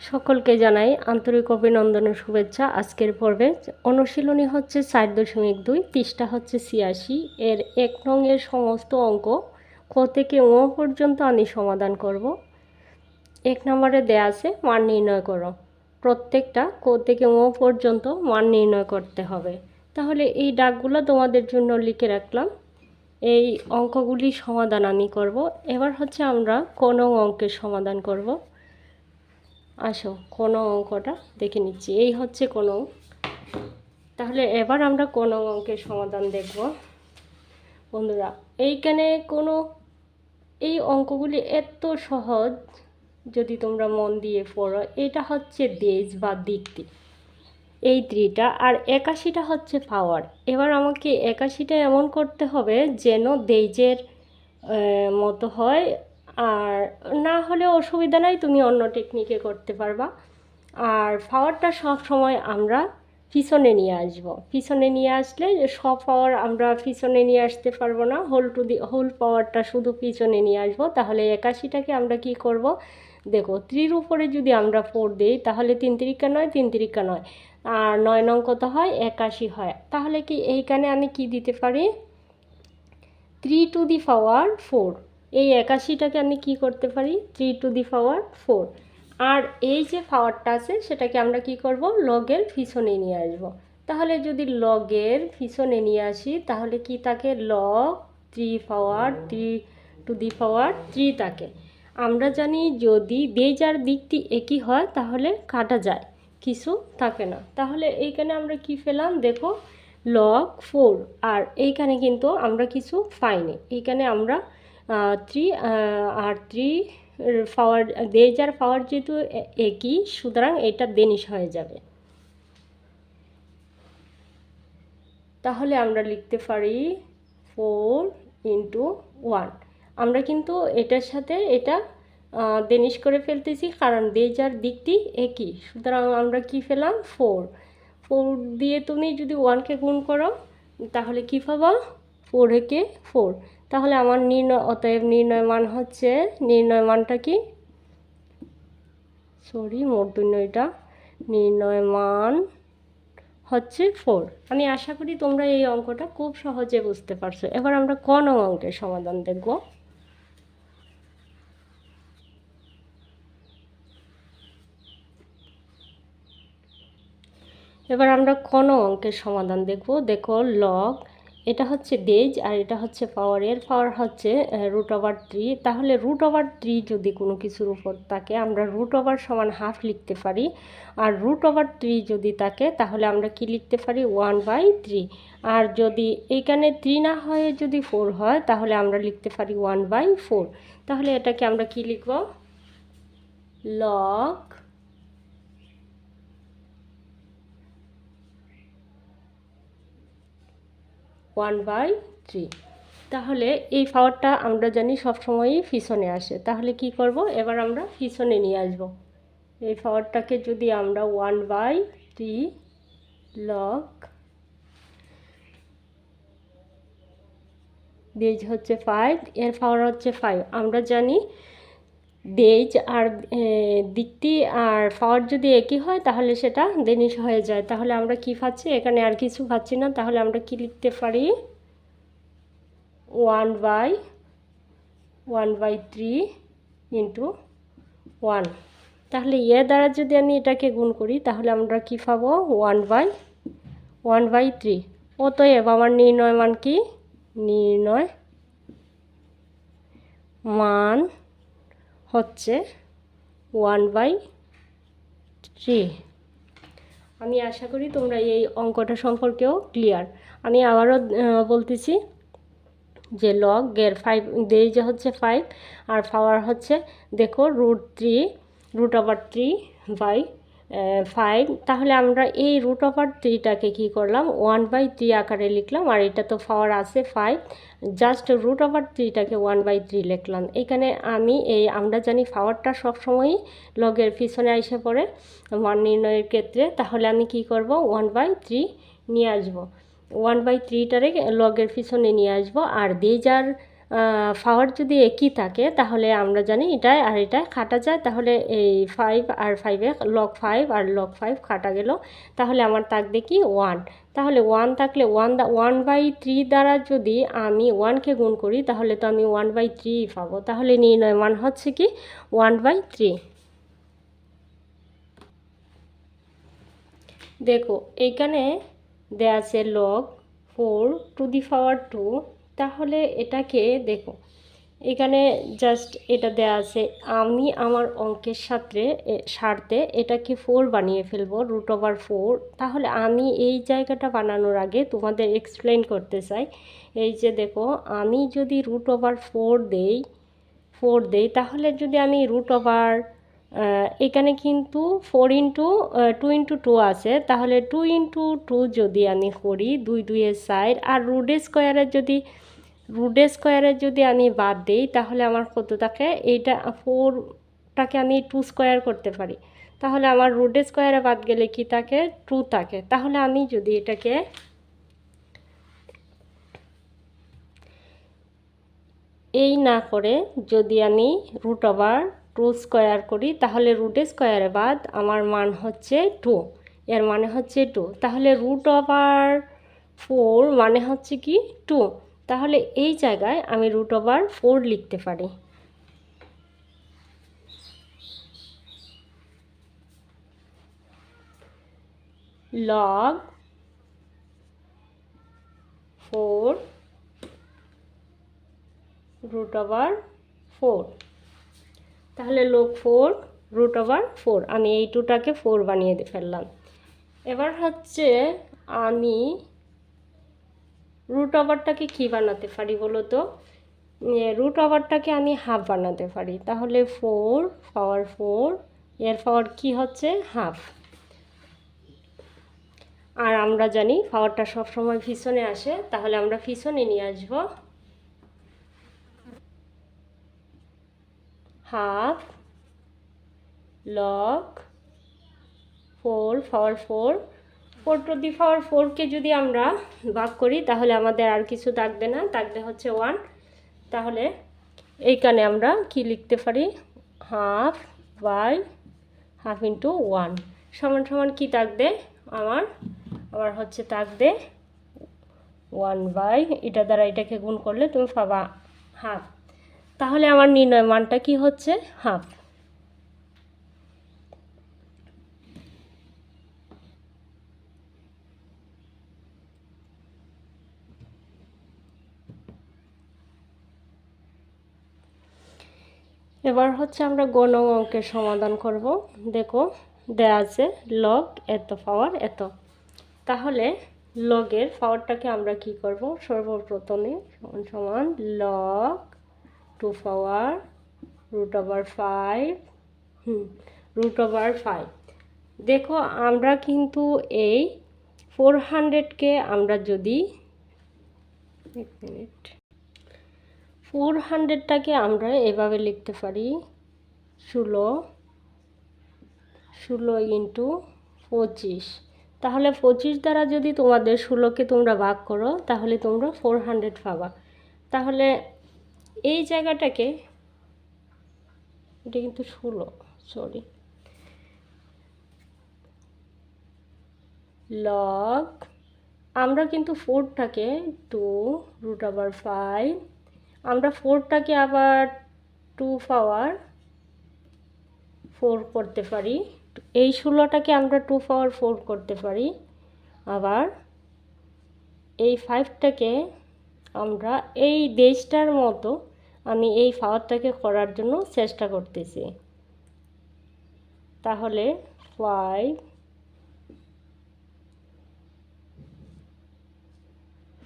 সকলকে জানাই আন্তরিক অভিনন্দন ও শুভেচ্ছা আজকের পর্বে। অনুশীলনী হচ্ছে চার দশমিক দুই, পৃষ্ঠা হচ্ছে ছিয়াশি। এর এক নং এর সমস্ত অঙ্ক ক থেকে ও পর্যন্ত আমি সমাধান করব। এক নম্বরে দেয়া আছে মান নির্ণয় করো। প্রত্যেকটা ক থেকে ও পর্যন্ত মান নির্ণয় করতে হবে। তাহলে এই ডাকগুলো তোমাদের জন্য লিখে রাখলাম। এই অঙ্কগুলি সমাধান আমি করব। এবার হচ্ছে আমরা কোনো অঙ্কের সমাধান করব। আসো, কোনো অঙ্কটা দেখে নিচ্ছি। এই হচ্ছে কোনো তাহলে এবার আমরা কোনো অঙ্কের সমাধান দেখব। বন্ধুরা, এইখানে কোনো, এই অঙ্কগুলি এত সহজ, যদি তোমরা মন দিয়ে পড়ো, এটা হচ্ছে দেশ বা দিকটি। এই ত্রিটা আর একাশিটা হচ্ছে পাওয়ার। এবার আমাকে একাশিটা এমন করতে হবে যেন দেজের মতো হয় আর না হলে অসুবিধা নাই, তুমি অন্য টেকনিকে করতে পারবা। আর পাওয়ারটা সব সময় আমরা পিছনে নিয়ে আসব। পিছনে নিয়ে আসলে সব পাওয়ার আমরা পিছনে নিয়ে আসতে পারব না। হোল টু দি হোল পাওয়ারটা শুধু পিছনে নিয়ে আসব। তাহলে একাশিটাকে আমরা কি করব? দেখো, ত্রির উপরে যদি আমরা ফোর দিই, তাহলে তিন তিরিকা নয়, তিন তিরিকা নয়। আর নয় নং কত হয়? একাশি হয়। তাহলে কি এইখানে আমি কি দিতে পারি? Three to the power four এই একাশিটাকে আমি কি করতে পারি? Three to the power four আর এই যে পাওয়ারটা আছে, সেটাকে আমরা কি করব? লগের পিছনে নিয়ে আসব। তাহলে যদি লগের পিছনে নিয়ে আসি, তাহলে কি তাকে log three power three to the power three তাকে আমরা জানি যদি দেজার দিকটি একই হয়, তাহলে কাটা যায়। কিছু থাকে না। তাহলে এইখানে আমরা কি পেলাম? দেখো লগ ফোর আর এইখানে কিন্তু আমরা কিছু পাইনি। এইখানে আমরা থ্রি আর থ্রি পাওয়ার দেজার পাওয়ার যেহেতু একই, সুতরাং এটা দেনিশ হয়ে যাবে। তাহলে আমরা লিখতে পারি ফোর ইন্টু ওয়ান। আমরা কিন্তু এটার সাথে এটা দেনিশ করে ফেলতেছি, কারণ দেজার দিকটি একই। সুতরাং আমরা কি পেলাম? ফোর। ফোর দিয়ে তুমি যদি ওয়ানকে গুণ করো, তাহলে কী পাবা? ফোর একে ফোর। তাহলে আমার নির্ণয়, অতএব নির্ণয় মান হচ্ছে, নির্ণয় মানটা কি? সরি মূর্ধন্যটা নির্ণয় মান হচ্ছে ফোর আমি আশা করি তোমরা এই অঙ্কটা খুব সহজে বুঝতে পারছ। এবার আমরা কোন অঙ্কের সমাধান দেখব। এবার আমরা কোনো অঙ্কের সমাধান দেখব। দেখো লগ এটা হচ্ছে দেজ আর এটা হচ্ছে পাওয়ার এর। পাওয়ার হচ্ছে রুট ওভার থ্রি তাহলে রুট ওভার থ্রি যদি কোনো কিছুর উপর থাকে, আমরা রুট ওভার সমান হাফ লিখতে পারি। আর রুট ওভার থ্রি যদি থাকে, তাহলে আমরা কি লিখতে পারি? ওয়ান বাই থ্রি আর যদি এইখানে থ্রি না হয়ে যদি ফোর হয়, তাহলে আমরা লিখতে পারি ওয়ান বাই ফোর তাহলে এটাকে আমরা কি লিখব? Log one by three. তাহলে এই পাওয়ারটা আমরা জানি সবসময়ই পিছনে আসে। তাহলে কি করব? এবার আমরা পিছনে নিয়ে আসব। এই পাওয়ারটাকে যদি আমরা one by three log base হচ্ছে ফাইভ, এর পাওয়ার হচ্ছে ফাইভ। আমরা জানি দেজ আর দিকটি আর পাওয়ার যদি একই হয়, তাহলে সেটা দেনিশ হয়ে যায়। তাহলে আমরা কি পাচ্ছি? এখানে আর কিছু পাচ্ছি না। তাহলে আমরা কি লিখতে পারি? One by one by three into one. তাহলে এ দ্বারা যদি আমি এটাকে গুণ করি, তাহলে আমরা কি পাবো? One by one by three. ও তো অতএব আমার নির্ণয় মান কি? নির্ণয় মান হচ্ছে ওয়ান বাই থ্রি আমি আশা করি তোমরা এই অঙ্কটা সম্পর্কেও ক্লিয়ার আমি আবারও বলতেছি যে লগ গের ফাইভ দেই যে হচ্ছে ফাইভ আর পাওয়ার হচ্ছে, দেখো রুট থ্রি রুট আবার থ্রি বাই ফাইভ তাহলে আমরা এই রুট ওভার থ্রিটাকে কী করলাম? ওয়ান বাই থ্রি আকারে লিখলাম, আর এটা তো পাওয়ার আছে ফাইভ জাস্ট রুট ওভার থ্রিটাকে ওয়ান বাই থ্রি লিখলাম। এখানে আমি এই, আমরা জানি পাওয়ারটা সবসময়ই লগের পিছনে এসে পড়ে, মান নির্ণয়ের ক্ষেত্রে। তাহলে আমি কি করব? ওয়ান বাই থ্রি নিয়ে আসব। ওয়ান বাই থ্রিটারে লগের পিছনে নিয়ে আসব, আর দেজার পাওয়ার যদি একই থাকে, তাহলে আমরা জানি এটাই আর এটা কাটা যায়। তাহলে এই ফাইভ আর ফাইভে লক ফাইভ আর লক ফাইভ কাটা গেল। তাহলে আমার থাকবে কি ওয়ান তাহলে ওয়ান থাকলে one the one by three দ্বারা যদি আমি ওয়ানকে গুণ করি, তাহলে তো আমি ওয়ান বাই থ্রি পাবো। তাহলে নির্ণয় মান হচ্ছে কি ওয়ান বাই থ্রি দেখো এইখানে দেয়া আছে log four to the power two তাহলে এটাকে দেখো। এখানে জাস্ট এটা দেয়া আছে, আমি আমার অঙ্কের সাথে সারতে এটাকে ফোর বানিয়ে ফেলব রুট ওভার ফোর তাহলে আমি এই জায়গাটা বানানোর আগে তোমাদের এক্সপ্লেন করতে চাই। এই যে দেখো, আমি যদি রুট ওভার ফোর দেই ফোর দেই, তাহলে যদি আমি রুট ওভার এখানে কিন্তু four into two into two আছে। তাহলে টু ইন্টু টু যদি আমি করি, দুই দুইয়ের সাইড আর রুডে স্কোয়ারের যদি রুডে স্কোয়ারের যদি আমি বাদ দিই, তাহলে আমার কত থাকে এইটা ফোরটাকে আমি টু স্কোয়ার করতে পারি। তাহলে আমার রুডে স্কোয়ারে বাদ গেলে কি থাকে? টু থাকে। তাহলে আমি যদি এটাকে এই না করে যদি আমি রুট ওভার টু স্কোয়ার করি, তাহলে রুটে স্কোয়ারে বাদ আমার মান হচ্ছে টু। এর মানে হচ্ছে টু। তাহলে রুট ওভার ফোর মানে হচ্ছে কি? টু। তাহলে এই জায়গায় আমি রুট ওভার ফোর লিখতে পারি। Log four root over four তাহলে log four root over four আমি এই টুটাকে ফোর বানিয়ে ফেললাম। এবার হচ্ছে আমি রুট ওভারটাকে কী বানাতে পারি বলো তো রুট ওভারটাকে আমি হাফ বানাতে পারি। তাহলে ফোর পাওয়ার ফোর এর পাওয়ার কি হচ্ছে? হাফ আর আমরা জানি পাওয়ারটা সবসময় পিছনে আসে, তাহলে আমরা পিছনে নিয়ে আসব। Half log four power four four to the power ফোরকে যদি আমরা ভাগ করি, তাহলে আমাদের আর কিছু থাকবে না। থাকবে হচ্ছে ওয়ান তাহলে এইখানে আমরা কি লিখতে পারি? Half by half into one সমান সমান কী থাকবে? আমার আমার হচ্ছে থাকবে ওয়ান বাই এটা দ্বারা এটাকে গুণ করলে তুমি পাবা হাফ তাহলে আমার নির্ণয় মানটা কি হচ্ছে? হাফ এবার হচ্ছে আমরা গণ অঙ্কের সমাধান করব। দেখো, দেয়া আছে লগ এত পাওয়ার এত। তাহলে লগের পাওয়ারটাকে আমরা কি করব? সর্বপ্রথমে সমান সমান log two power root over five hmm root over five দেখো, আমরা কিন্তু এই ফোর হান্ড্রেডকে আমরা যদি, এক মিনিট ফোর হান্ড্রেডটাকে আমরা এভাবে লিখতে পারি ষোলো ষোলো ইন্টু পঁচিশ। তাহলে পঁচিশ দ্বারা যদি তোমাদের ষোলোকে তোমরা ভাগ করো, তাহলে তোমরা ফোর হান্ড্রেড পাবা। তাহলে এই জায়গাটাকে, এটা কিন্তু ষোলো সরি লগ আমরা কিন্তু ফোরটাকে টু রুট আবার ফাইভ আমরা ফোরটাকে আবার টু পাওয়ার ফোর করতে পারি। এই ষোলোটাকে আমরা টু পাওয়ার ফোর করতে পারি। আবার এই ফাইভটাকে আমরা এই দেশটার মতো আমি এই পাওয়ারটাকে করার জন্য চেষ্টা করতেছি। তাহলে ফাইভ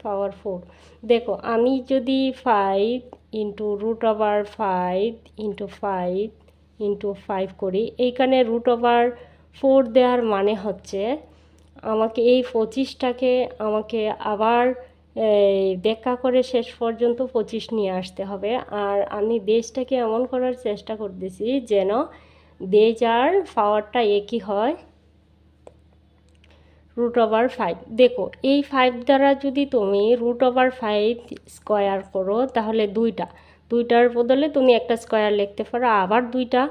পাওয়ার ফোর দেখো, আমি যদি five into root over five into five into five করি, এইখানে রুট ওভার ফোর দেওয়ার মানে হচ্ছে আমাকে এই পঁচিশটাকে আমাকে আবার দেখা করে শেষ পর্যন্ত পঁচিশ নিয়ে আসতে হবে। আর আমি দেশটাকে এমন করার চেষ্টা করতেছি যেন দেশ আর পাওয়ারটা একই হয়। রুট ওভার ফাইভ দেখো, এই ফাইভ দ্বারা যদি তুমি রুট ওভার ফাইভ স্কোয়ার করো, তাহলে দুইটা। দুইটার বদলে তুমি একটা স্কোয়ার লিখতে পারো, আবার দুইটা।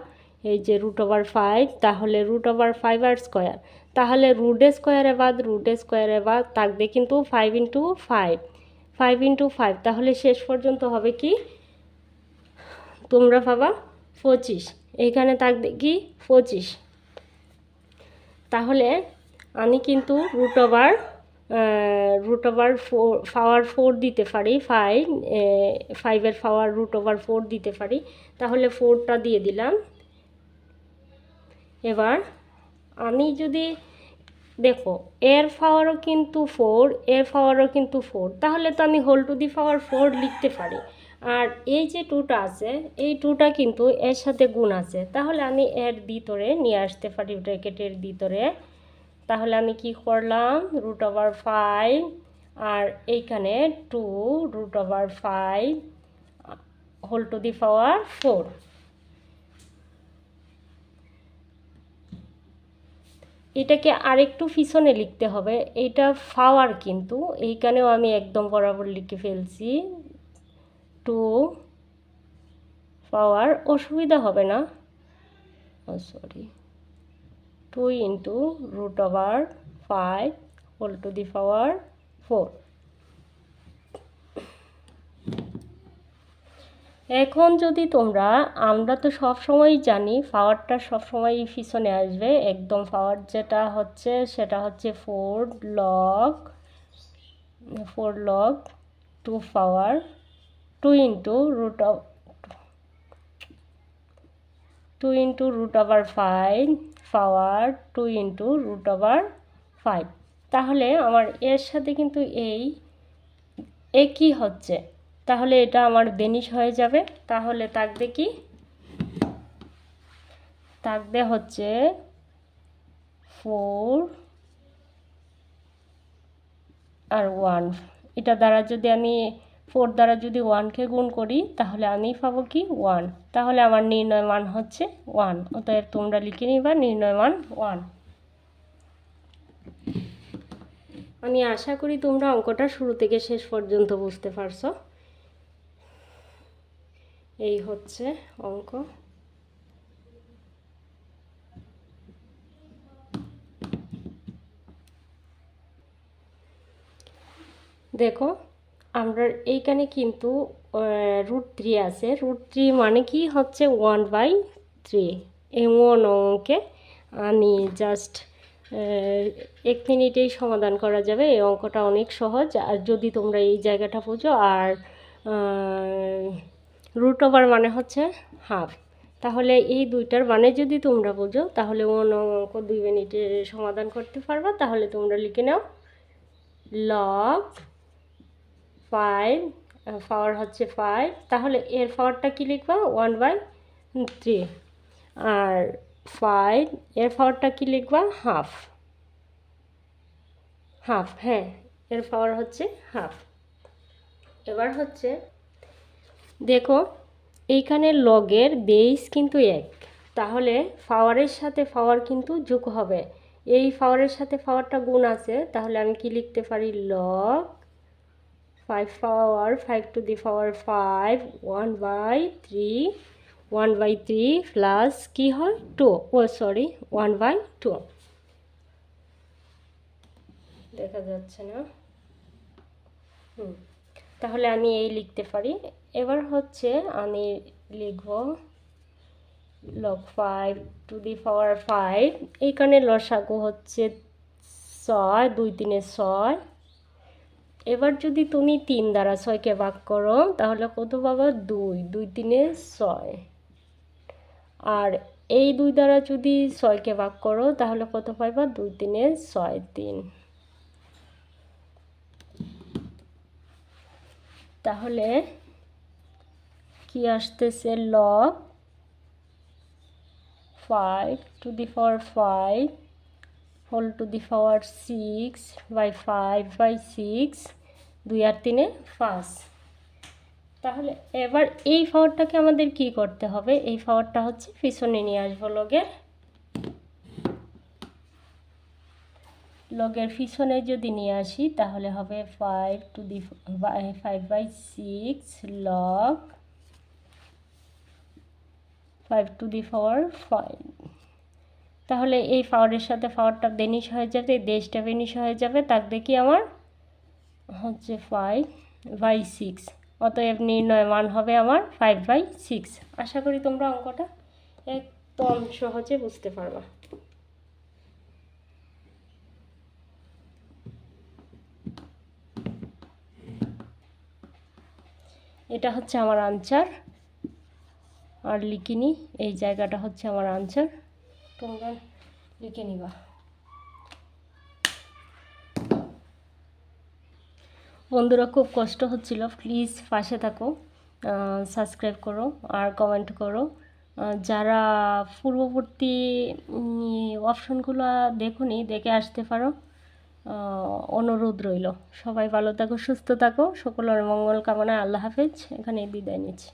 এই যে রুট ওভার ফাইভ তাহলে রুট ওভার ফাইভ আর স্কোয়ার তাহলে রুট স্কোয়ারে বাদ রুট স্কোয়ারে বাদ থাকবে কিন্তু five into five five into five তাহলে শেষ পর্যন্ত হবে কি? তোমরা পাবা পঁচিশ। এইখানে থাকবে কি? পঁচিশ। তাহলে আমি কিন্তু root over root over four power four দিতে পারি ফাইভ ফাইভের পাওয়ার রুট ওভার ফোর দিতে পারি। তাহলে ফোরটা দিয়ে দিলাম। এবার আমি যদি, দেখো, এর পাওয়ারও কিন্তু ফোর এর পাওয়ারও কিন্তু ফোর তাহলে তো আমি whole to the power four লিখতে পারি। আর এই যে টুটা আছে, এই টুটা কিন্তু এর সাথে গুণ আছে। তাহলে আমি এর ভিতরে নিয়ে আসতে পারি ব্র্যাকেটের ভিতরে। তাহলে আমি কি করলাম? রুট ওভার ফাইভ আর এইখানে two root over five whole to the power four এটাকে আরেকটু পিছনে লিখতে হবে। এটা ফাওয়ার কিন্তু, এইখানেও আমি একদম বরাবর লিখে ফেলছি। টু পাওয়ার অসুবিধা হবে না। Sorry two into root over five whole to the power four এখন যদি তোমরা, আমরা তো সব সময় জানি পাওয়ারটা সব সময় পিছনে আসবে, একদম পাওয়ার যেটা হচ্ছে সেটা হচ্ছে four log four log two power two into root two into root over five power two into root over five. তাহলে আমার এর সাথে কিন্তু এই একই হচ্ছে? তাহলে এটা আমার বেনিশ হয়ে যাবে। তাহলে থাকবে কি? থাকবে হচ্ছে ফোর আর ওয়ান। এটা দ্বারা যদি আমি ফোর দ্বারা যদি ওয়ানকে গুণ করি, তাহলে আমি পাবো কি? ওয়ান তাহলে আমার নির্ণয় মান হচ্ছে ওয়ান অতএব তোমরা লিখে নিবা নির্ণয় মান ওয়ান আমি আশা করি তোমরা অঙ্কটা শুরু থেকে শেষ পর্যন্ত বুঝতে পারছ। এই হচ্ছে অঙ্ক। দেখো আমরা এইখানে কিন্তু রুট থ্রি আছে। রুট থ্রি মানে কি হচ্ছে ওয়ান বাই থ্রি এমন অঙ্কে আমি জাস্ট এক মিনিটেই সমাধান করা যাবে। এই অঙ্কটা অনেক সহজ। আর যদি তোমরা এই জায়গাটা বুঝো, আর রুট ওভার মানে হচ্ছে হাফ তাহলে এই দুইটার মানে যদি তোমরা বোঝো, তাহলে অন্য অঙ্ক দুই মিনিটে সমাধান করতে পারবা। তাহলে তোমরা লিখে নাও লগ ফাইভ পাওয়ার হচ্ছে ফাইভ তাহলে এর পাওয়ারটা কী লিখবা? ওয়ান বাই থ্রি আর ফাইভ এর পাওয়ারটা কী লিখবা? হাফ হাফ হ্যাঁ এর পাওয়ার হচ্ছে হাফ এবার হচ্ছে, দেখো, এইখানে লগের বেস কিন্তু এক, তাহলে পাওয়ারের সাথে পাওয়ার কিন্তু যোগ হবে। এই পাওয়ারের সাথে পাওয়ারটা গুণ আছে, তাহলে আমি কি লিখতে পারি? Log five power five to the power five one by three one by three plus কী হয় টু ও সরি ওয়ান বাই টু দেখা যাচ্ছে না। হুম, তাহলে আমি এই লিখতে পারি। এবার হচ্ছে আমি লিখব log five to the power five এইখানে লসাগু হচ্ছে ছয়, দুই তিনে ছয়। এবার যদি তুমি তিন দ্বারা ছয়কে ভাগ করো, তাহলে কত পাবা? দুই। দুই তিনে ছয়। আর এই দুই দ্বারা যদি ছয়কে ভাগ করো, তাহলে কত পাইবা? দুই তিনে ছয় তিন। তাহলে কি আসতেছে? Log five to the power five whole to the power six by five by six দুই আর তিনে পাঁচ। তাহলে এবার এই পাওয়ারটাকে আমাদের কি করতে হবে? এই পাওয়ারটা হচ্ছে পিছনে নিয়ে আসব লগের লগের পিছনে যদি নিয়ে আসি, তাহলে হবে five to the five by six log five to the power five তাহলে এই ফাওয়ারের সাথে ফাওয়ারটা বেনিশ হয়ে যাবে, দেশটা বেনিশ হয়ে যাবে তার দেখি আমার হচ্ছে ফাইভ বাই সিক্স অতএব নির্ণয় মান হবে আমার ফাইভ বাই সিক্স আশা করি তোমরা অঙ্কটা একদম সহজে বুঝতে পারবা। এটা হচ্ছে আমার আনসার আর লিখিনি, এই জায়গাটা হচ্ছে আমার আনসার তোমরা লিখে নিবা বন্ধুরা, খুব কষ্ট হচ্ছিল। প্লিজ পাশে থাকো সাবস্ক্রাইব করো আর কমেন্ট করো। যারা পূর্ববর্তী অপশনগুলো দেখুনি, দেখে আসতে পারো। অনুরোধ রইল। সবাই ভালো থাকো, সুস্থ থাকো। সকলের মঙ্গল কামনায় আল্লাহ হাফেজ। এখানে বিদায় নিচ্ছি।